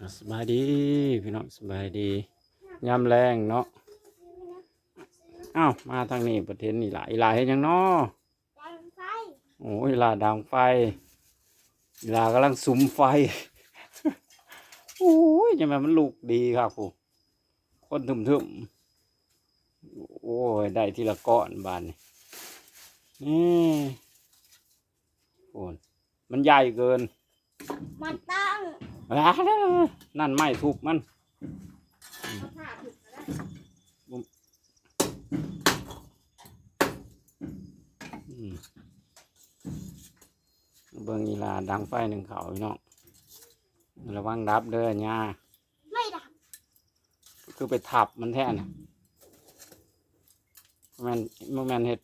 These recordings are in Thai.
อะสบายดีพี่น้องสบายดียามแรงเนาะอ้าวมาทางนี้ประเทศนี่หลายหลายเห็นยังเนาะดังไฟโอ้ยหลาดังไฟหลากำลังสุมไฟโอ้ยยังไงมันลุกดีครับผู้คนถึมถึมๆโอ้ยได้ทีละก้อนบานนี่นี่โอนมันใหญ่เกิน มันตั้งอ่า นั่นไม่ทุบมันเอาผ้าผิดก็ได้อืมเบิ่งอีลาดังไฟหนึ่งเขาพี่น้องระวังดับเด้อญ่าไม่ดับ คือไปทับมันแท้น่ะแมันบ่แมันเห็ด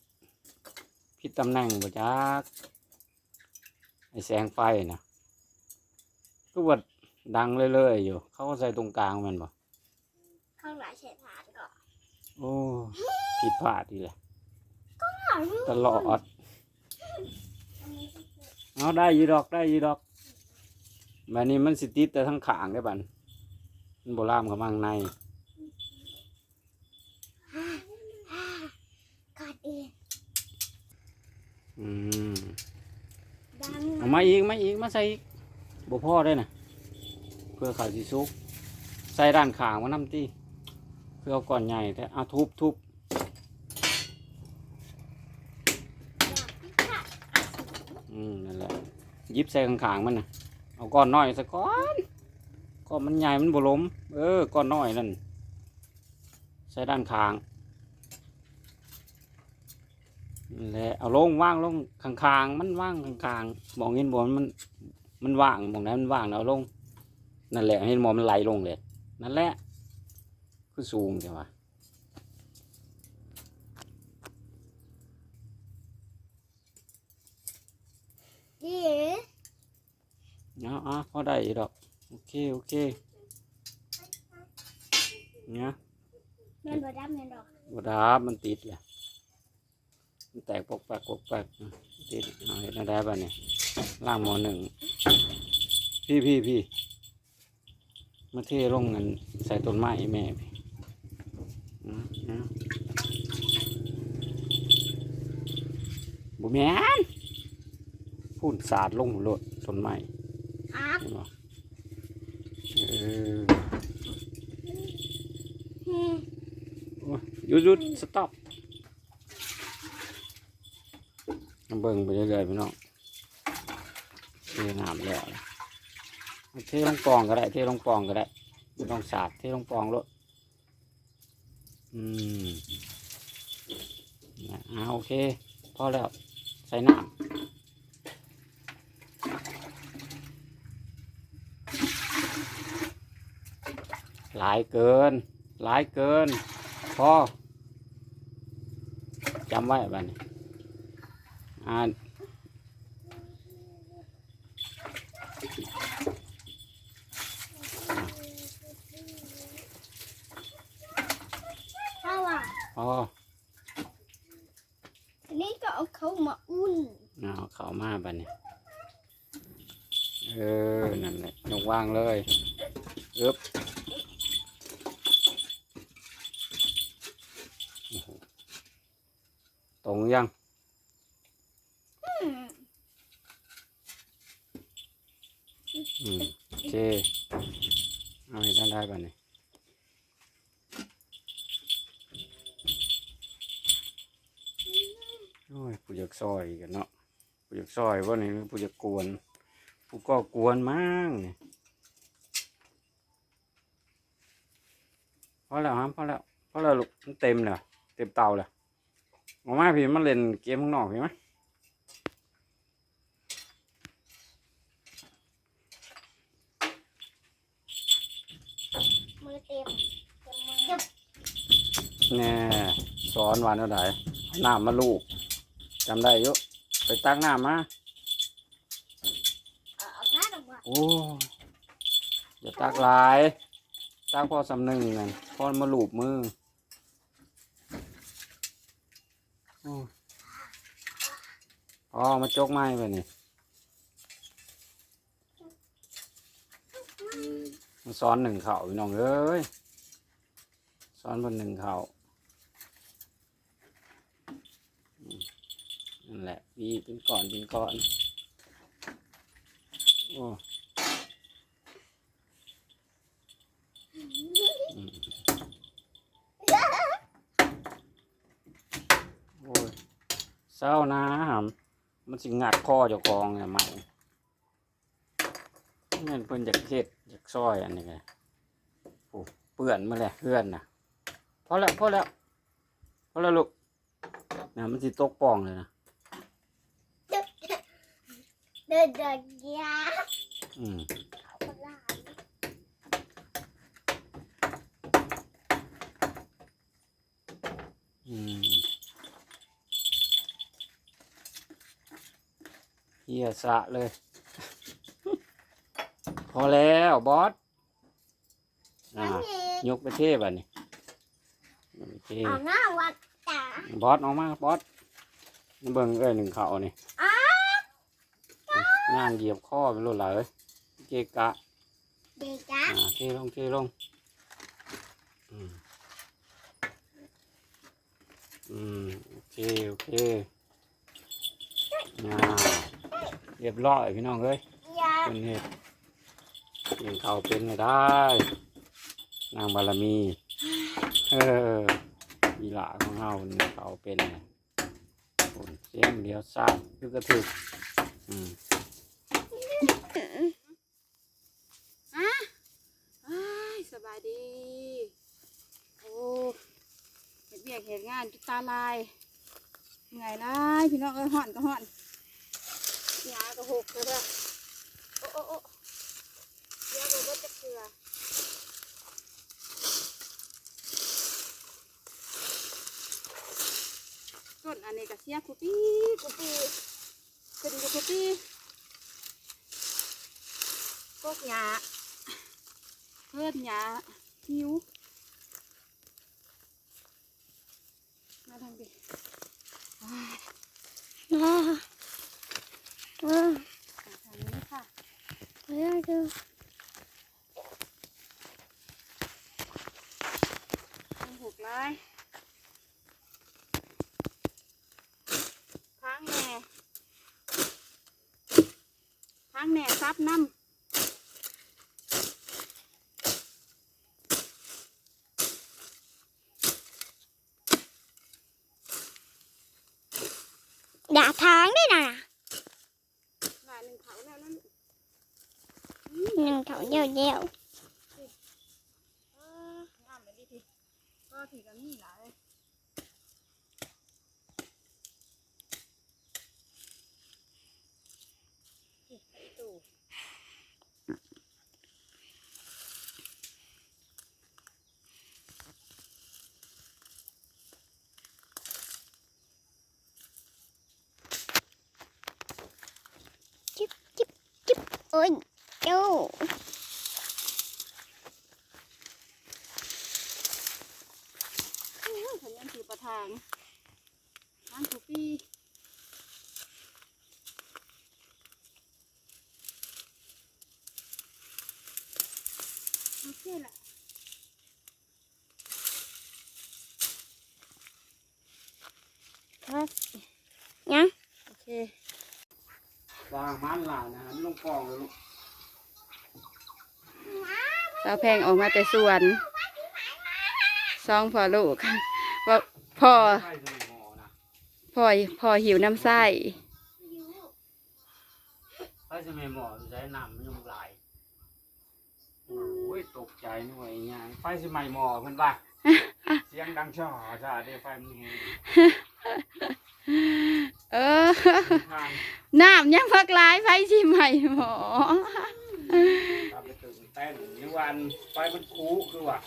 ผิดตำแหน่งบ่จักไอแสงไฟนะก็ว่า ดังเรื่อยๆอยู่ เขาก็ใส่ตรงกลางแมันบ่ข้างหลังเฉดฐานก่อนโอ้ผิดพลาดดีแหละข้างหลังตลอดเอาได้อยีดอกได้อยีดอกแบบนี้มันสิติดแต่ทั้งขางได้บันมันโบราณกับมังในกอดเองอืมดังเอามาอีกมาอีกมาใส่อีกบ่พ่อได้นะ เพื่อเขาสิซุก ใส่ด้านขางมาน้ำตีเพื่อเอาก่อนใหญ่แต่เอาทุบทุบอืมนั่นแหละยิบใส่ข้างขางๆมันนะเอาก้อนน้อยสักก้อนก้อนมันใหญ่มันบ่ล้มเออก้อนน้อยนั่นใส่ด้านขางนั่นแหละเอาลงว่างลงข้างๆมันว่างข้างๆมองเห็นบ่มันมันว่างมองไหนมันว่างเอาลง นั่นแหละเห็นบ่มันไหลลงเลย นั่นแหละคือสูงใช่ปะดีเนาะอะพอได้อีดอก โอเค โอเคเนี่ยแม่นบ่ดับแม่นดอกบดาบมันติดเลยมันแตกปกแปกปกแปกอะติดเอาเห็นได้ป่ะเนี่ยล่างหมอหนึ่งพี่พี่พี่ มาเทลงเงินใส่ต้นไม้ให้แม่พี่อืมนะบุแมนพูดสาดลงโลดต้นไม้อาบเห็นบ่เอออืมโอ้ยหยุดหยุดสต็อปเบิ่งไปเรื่อยๆพี่น้องเทน้ำแล้วนะ เทลงปองก็ได้ เทลงปองก็ได้ไม่ต้องสาดเทลงปองรถอืมอ่าโอเค พอแล้ว ใส่น้ำหลายเกิน หลายเกิน พอจำไว้บ้านี้อ่านถ้าว่า พ ออันนี้ก็เอาเขามาอุ่นเอาเขามาบ้านี้เออ นั่นแหละยกว่างเลยอึบโอ้โหตรงยัง อ้ยผู้อยากซอยกันเนาะผู้อยากซอยว่านี่ผู้อยากกวน ผู้ก็กวนมั่งนี่พอแล้วฮะพอแล้วพอแล้วลูกมันเต็มแล้วเต็มเตาแล้วออกมาพี่มันเล่นเกมข้างนอกพี่ไหมมือเต็มเต็มมือเต็มแน่สอนวันเท่าไหร่เอาน้ำมาลูก จำได้อยุไปตักน้ำมาเอาเอาน้าดอกว่าโอ้อย่าตักหลายตักพอสำนึงนั่นพอมาลูบมือโอ้พอมาจกไม้ไปนี่มันซ้อนหนึ่งเข่าพี่น้องเอ้ยซ้อนบนหนึ่งเข่าอืม นั่นแหละบีเป็นก่อนเป็นก่อนโอ้โอ้ยเศร้านะหำมันสิงัดคอเจ้าของเนี่ยใหม่เงินเพิ่นอยากเฮ็ดอยากซอยอันนี้ไงโอ้เปื่อนมาแล้วเพื่อนนะพอแล้วพอแล้วพอแล้วลูกเนี่ยมันสิตกป่องเลยนะ เดินเดินยาอืมเขาลาอืมเฮียสะเลย พอแล้วบอสอ่าอันนี้ยกไปเทบอะนี่ยกไปเทเอาหน้าวัดตาบอสออกมาบอสเบิ่งเอ้ยหนึ่งเขานี่อ้า ย่างเหยียบข้อไปโลดเลยเกะกะเด็กจ้าอ่าเทลงเทลงอืมอืมโอเคโอเคอ่าเรียบร้อยพี่น้องเอ้ยยาเป็นเห็ดเลี้ยงเขาเป็นไม่ได้ นางบารมีเออมีหลาของเฮาเนี่ยเขาเป็นไงโอ้ยเสียงเดียวซาดคือกระถึกอืม อ้สบายดี โอ้เห็ดเบียกเห็ดงานจุดตาลายเหนื่อยร้ายพี่น้องเอ้ยห่อนก็ห่อนยาก็หกเลยเด้อโอ้โอ้โอ้ยาก็เบิดจะเกลือต้นอันนี้ก็เสียคุปีคุปีเป็นอยู่คุปี พวกหญ้าเพื่อนหยาหิวมาทางดิว้ายว้าว้ามาทางนี้ค่ะว้าดูทางหกร้ายทางแหน่ทางแหน่ซับน้ำหลายหนึ่งเขาแล้วนั่น หนึ่งเขาเดียวเดียว เอ องามไปดิพี่ก็ถือกันนี่หลาย โอ้ยเจ้า ขันยันถือประทางทางทุกปีโอเคละ ครับยัง โอเค วางมันหลานนะฮะลงกองเลยลูก สาวแพงออกมาแต่สวนสองพ่อลูกว่าพ่อใช่สมอนะพ่อพ่อหิวน้ำไส้ใช่สมัยหมอใช้น้ำมันยังไหลโอ้ยตกใจหน่วยงานไฟสมัยหมอเพิ่นป่ะเสียงดังช่อช่าเดี๋ยวไฟมันแห้งเออทางน้ำยังพักหลายไฟชิใหม่หมอ ตามไปตื่นเต้นหรื อันไฟมันคูคือว่า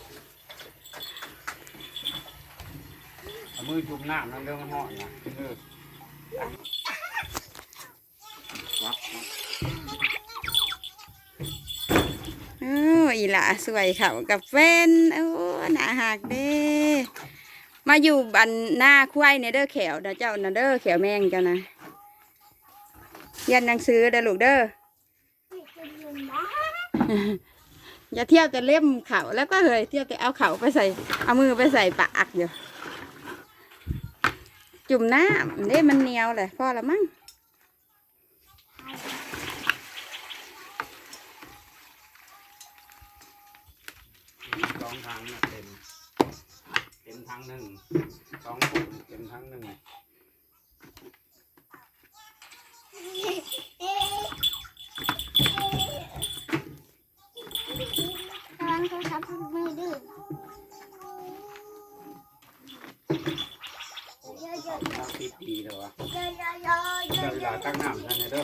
เอามือจุ่มน้ำนั่นเรื่องมันห่อนนะเออวับวับโอ้อีหละสวยเขากับแฟนโอ้หนาหักเด้มาอยู่บันหน้าควายในเด้อแขวนะเจ้านะเด้อแขวแมงเจ้านะเรียนหนังสือเด้อลูกเด้อ อย่าเที่ยวแต่เล่มเขาแล้วก็เฮยเที่ยวแต่เอาเขาไปใส่ เอามือไปใส่ปากอยู่ จุ่มน้ำเนี่มันเหนียวเลยพอละมั้งสองทางน่ะเต็มเต็มทางหนึ่งสองคนเต็มทางหนึ่ง ระวังโทรศัพท์มือดื้อเยอะๆน้ำปิดดีเลยวะเยอะๆเยอะๆเยได้อะเวลาตั้งน้ำท่านเลยเด้อ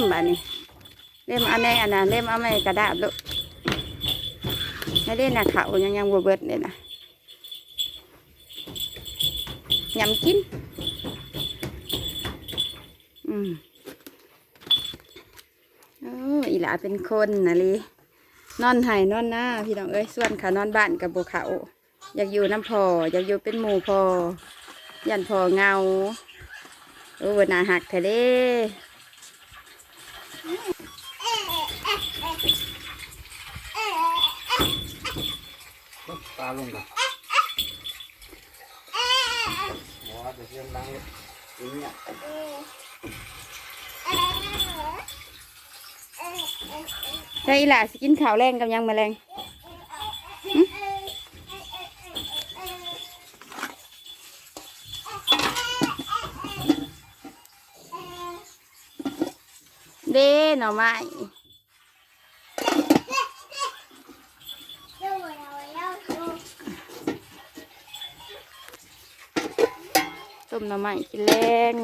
มอันนี้ เล่มอันไหนอันนั้นเล่มอาไม่กระดาษลูกไม่ได้นะเขายังยังบวเบิดเลยนะยำกิน อืมโอ้อีหลาเป็นคนนะลีนอนไห้นอนหน้าพี่น้องเอ้ยส่วนขานอนบ้านกับบุเขาอยากอยู่น้ำพออยากอยู่เป็นหมู่พอยันพอเงาโอ้หนาหักแท้เด้ ปลาลงกันหมอจะเสียงดังอย่างเงี้ยใช่ล่ะสิกินข้าวแรงกับยังแมลง เด้หน่อไม้ต้มหน่อไม้กินแรง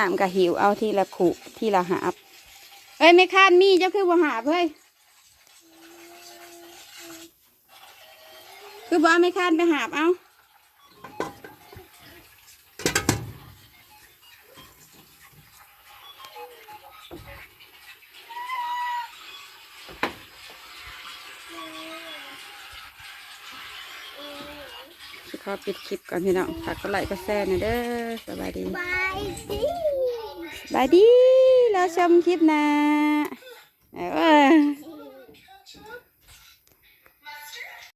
น้ำกะหิวเอาทีละขุทีละหาบเอ้ยไม่คาดมีเจ้าคือบ่หาบเฮ้ยคือบ่เอาไม่คาดไปหาบเอาสิขอปิดคลิปก่อนพี่น้องฝากกดไลค์กดแชร์หน่อยเด้อสบายดี บายดีแล้วชมคลิปนะเออ